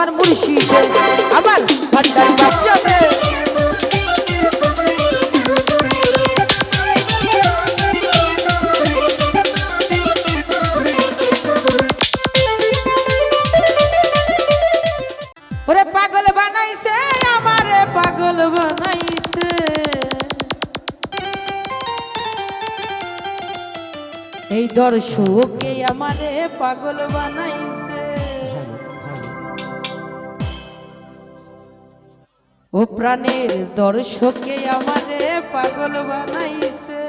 আমার মুর্শিদে আমার ভান্ডারি বাচ্চাতে এই দর্শকে আমারে পাগল বানাইছে। ও প্রাণের দর্শকে আমাদের পাগল বানাইছে।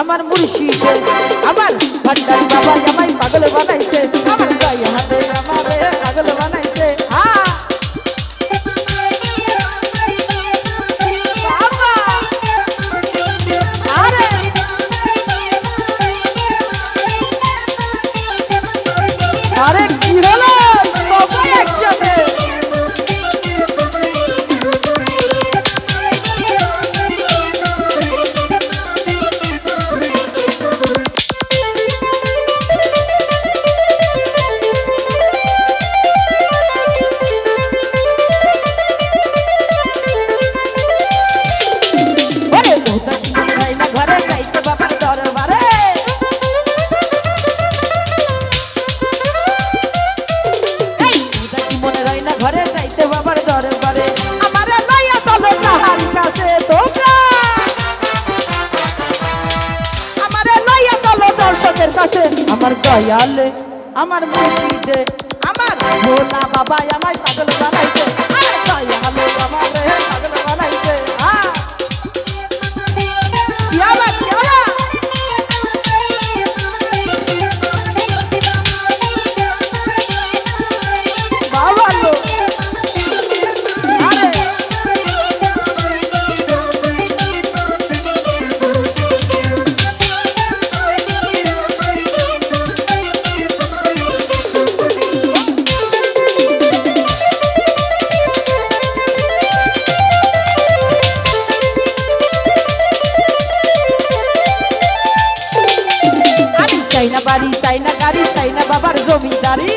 আমার মুর্শিদে আমার ভান্ডারি বাবা আমায় পাগল বানাইছে। কাছে আমার দয়ালে আমার মুর্শিদে আমার ভোলা বাবা আমায় পাগল বানাইছে। চাই না বাড়ি চাই না গাড়ি চাই না বাবার জমিদারি।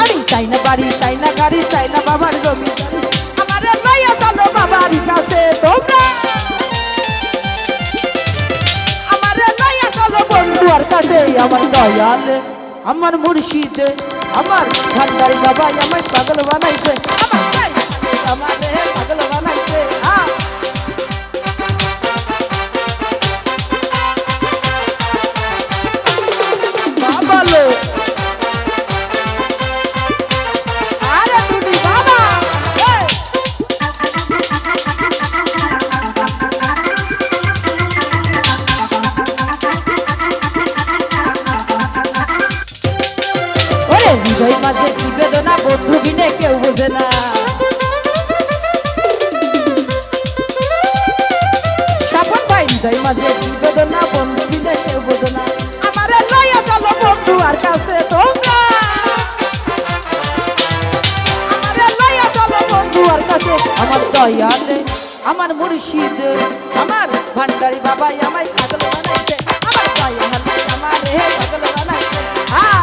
আমি চাই বাড়ি চাই না গাড়ি চাই না বাবার জমিদারি। আমার লইয়া চলো বাবার কাছে, তোমরা আমার লইয়া চলো বন্ধুয়ার কাছে, আমার দয়ালে, আমার মুর্শিদে, আমার ভান্ডারি বাবা আমায় পাগল বানাইছে। আমার আমারে হৃদয় মাঝে কি বেদনা, বন্ধু বিনে কেউ বোঝে না। আমারে লইয়া চলো বন্ধু, আর কাছে তোমরা। আমারে লইয়া চলো বন্ধু, আর কাছে আমার দয়ালে, আমার মুর্শিদ। আমার ভান্ডারি বাবাই আমায় পাগল বানাইছে। আমার দয়ালে আমার হে পাগল বানাইছে। হ্যাঁ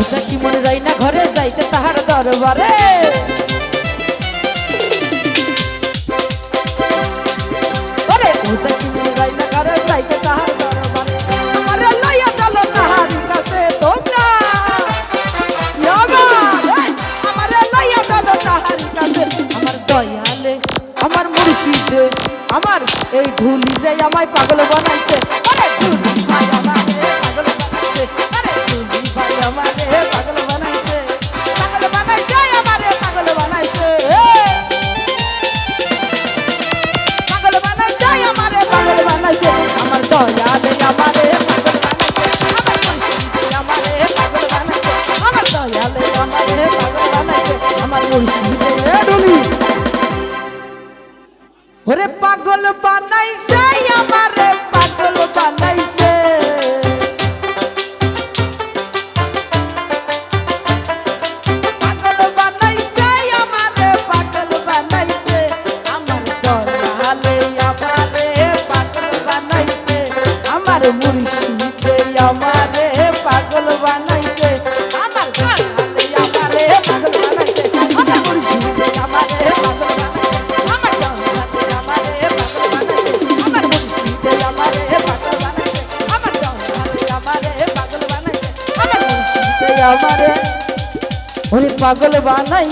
উদাসী মিলাই না করে যাইতে তাহার দরবারে। লইয়া চলো তাহার তোমরা। আমারে তাহার কাছে। আমার দয়ালে, আমার আমার এই ঢুলি যে আমায় পাগল বানাইছে ওরে ওরে পাগল বানাই।